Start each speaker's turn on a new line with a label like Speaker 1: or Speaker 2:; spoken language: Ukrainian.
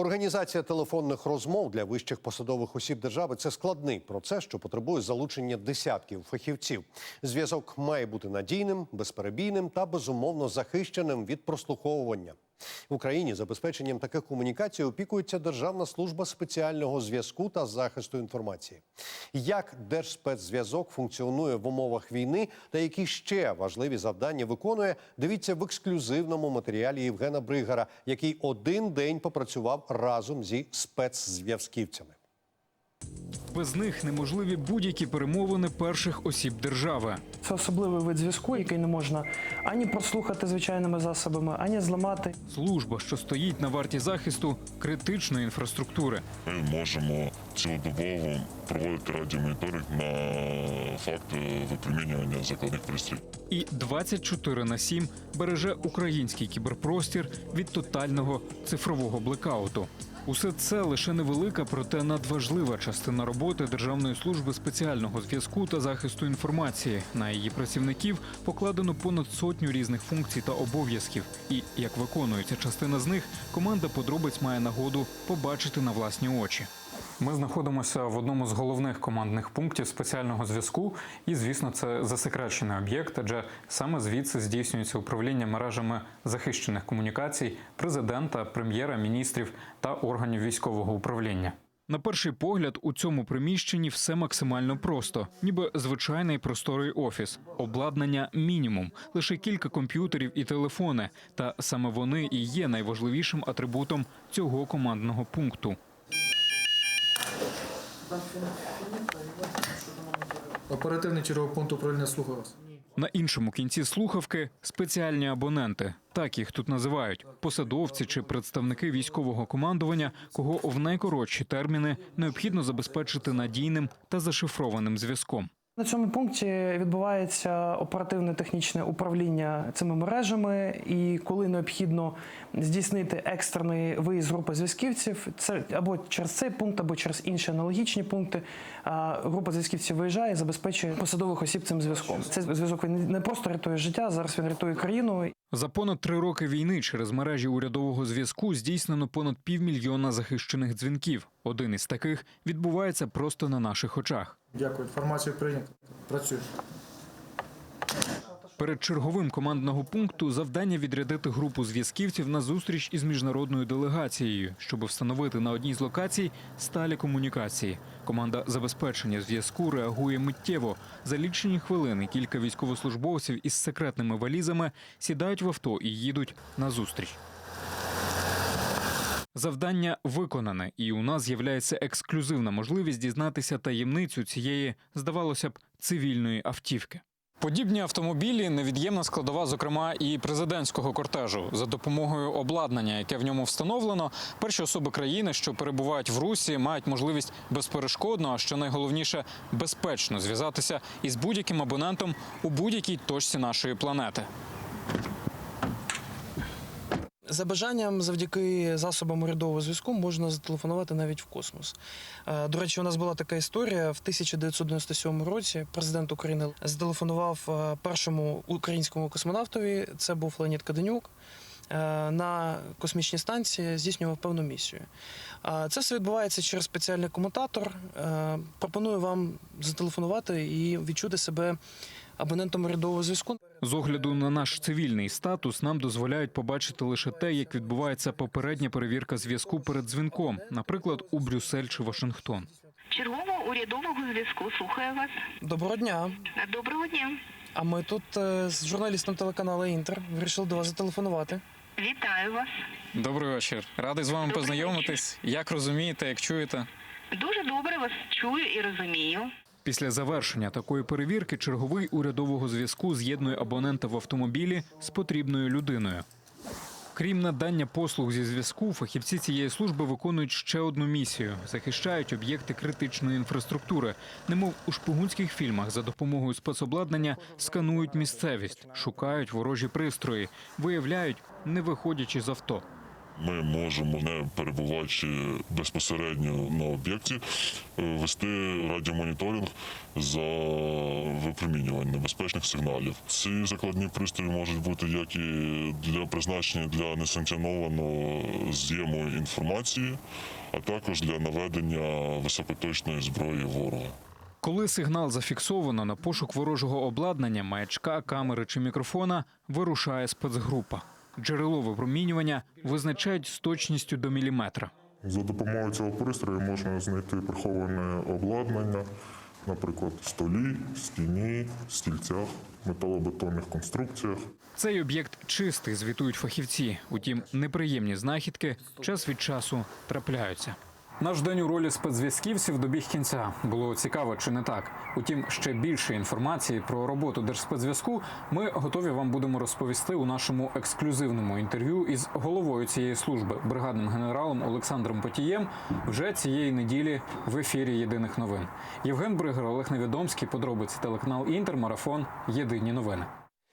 Speaker 1: Організація телефонних розмов для вищих посадових осіб держави це складний процес, що потребує залучення десятків фахівців. Зв'язок має бути надійним, безперебійним та безумовно захищеним від прослуховування. В Україні забезпеченням таких комунікацій опікується Державна служба спеціального зв'язку та захисту інформації. Як Держспецзв'язок функціонує в умовах війни та які ще важливі завдання виконує, дивіться в ексклюзивному матеріалі Євгена Бригара, який один день попрацював разом зі спецзв'язківцями.
Speaker 2: Без них неможливі будь-які перемовини перших осіб держави.
Speaker 3: Це особливий вид зв'язку, який не можна ані прослухати звичайними засобами, ані зламати.
Speaker 2: Служба, що стоїть на варті захисту критичної інфраструктури.
Speaker 4: Ми можемо цілодобово проводити радіомоніторинг на факт випромінювання закладних пристроїв.
Speaker 2: І 24 на 7 береже український кіберпростір від тотального цифрового блекауту. Усе це лише невелика, проте надважлива частина роботи Державної служби спеціального зв'язку та захисту інформації. На її працівників покладено понад сотню різних функцій та обов'язків. І як виконується частина з них, команда подробиць має нагоду побачити на власні очі. Ми знаходимося в одному з головних командних пунктів спеціального зв'язку, і звісно, це засекречений об'єкт, адже саме звідси здійснюється управління мережами захищених комунікацій президента, прем'єра, міністрів та органів військового управління. На перший погляд, у цьому приміщенні все максимально просто, ніби звичайний просторий офіс. Обладнання мінімум, лише кілька комп'ютерів і телефони. Та саме вони і є найважливішим атрибутом цього командного пункту.
Speaker 5: Оперативний черговий пункт управління слухаю вас.
Speaker 2: На іншому кінці слухавки спеціальні абоненти. Так їх тут називають посадовці чи представники військового командування, кого в найкоротші терміни необхідно забезпечити надійним та зашифрованим зв'язком.
Speaker 3: На цьому пункті відбувається оперативне технічне управління цими мережами, і коли необхідно здійснити екстрений виїзд групи зв'язківців, це або через цей пункт, або через інші аналогічні пункти. Група зв'язківців виїжджає і забезпечує посадових осіб цим зв'язком. Цей зв'язок не просто рятує життя, зараз він рятує країну.
Speaker 2: За понад три роки війни через мережі урядового зв'язку здійснено понад півмільйона захищених дзвінків. Один із таких відбувається просто на наших очах.
Speaker 5: Дякую, інформацію прийнято. Працюю.
Speaker 2: Перед черговим командного пункту завдання відрядити групу зв'язківців на зустріч із міжнародною делегацією, щоб встановити на одній з локацій сталі комунікації. Команда забезпечення зв'язку реагує миттєво. За лічені хвилини кілька військовослужбовців із секретними валізами сідають в авто і їдуть на зустріч. Завдання виконане, і у нас з'являється ексклюзивна можливість дізнатися таємницю цієї, здавалося б, цивільної автівки. Подібні автомобілі невід'ємна складова, зокрема, і президентського кортежу. За допомогою обладнання, яке в ньому встановлено, перші особи країни, що перебувають в русі, мають можливість безперешкодно, а що найголовніше, безпечно зв'язатися із будь-яким абонентом у будь-якій точці нашої планети.
Speaker 3: За бажанням, завдяки засобам урядового зв'язку, можна зателефонувати навіть в космос. Е, До речі, у нас була така історія. В 1997 році президент України зателефонував е, першому українському космонавтові. Це був Леонід Каденюк. е, На космічній станції здійснював певну місію. Це все відбувається через спеціальний комутатор. Пропоную вам зателефонувати і відчути себе абонентом урядового зв'язку.
Speaker 2: З огляду на наш цивільний статус нам дозволяють побачити лише те, як відбувається попередня перевірка зв'язку перед дзвінком, наприклад, у Брюссель чи Вашингтон.
Speaker 6: Чергового урядового зв'язку слухаю вас.
Speaker 3: Доброго дня.
Speaker 6: Доброго дня.
Speaker 3: А ми тут е, з журналістом телеканалу Інтер вирішили до вас зателефонувати.
Speaker 6: Вітаю вас.
Speaker 2: Добрий вечір. Радий з вами
Speaker 6: Добрий
Speaker 2: познайомитись. Як розумієте, як чуєте?
Speaker 6: Дуже добре вас чую і розумію.
Speaker 2: Після завершення такої перевірки черговий урядового зв'язку з'єднує абонента в автомобілі з потрібною людиною. Крім надання послуг зі зв'язку, фахівці цієї служби виконують ще одну місію: захищають об'єкти критичної інфраструктури, немов у шпигунських фільмах за допомогою спецобладнання сканують місцевість, шукають ворожі пристрої, виявляють, не виходячи з авто.
Speaker 4: Ми можемо, не перебуваючи безпосередньо на об'єкті, е, вести радіомоніторинг за випромінювання небезпечних сигналів. Ці закладні пристрої можуть бути як і для призначення для несанкціонованого з'єму інформації, а також для наведення високоточної зброї ворога.
Speaker 2: Коли сигнал зафіксовано на пошук ворожого обладнання, маячка, камери чи мікрофона, вирушає спецгрупа. Джерело випромінювання визначають з точністю до міліметра.
Speaker 7: За допомогою цього пристрою можна знайти приховане обладнання, наприклад, столі, стіні, стільцях, металобетонних конструкціях.
Speaker 2: Цей об'єкт чистий, звітують фахівці. Утім, неприємні знахідки час від часу трапляються. Наш день у ролі спецзв'язківців добіг кінця. Було цікаво чи не так. Утім, ще більше інформації про роботу Держспецзв'язку ми готові вам будемо розповісти у нашому ексклюзивному інтерв'ю із головою цієї служби, бригадним генералом Олександром Потієм, вже цієї неділі в ефірі Єдиних новин. Євген Бригер, Олег Невідомський, подробиці телеканал Інтер, марафон. Єдині новини.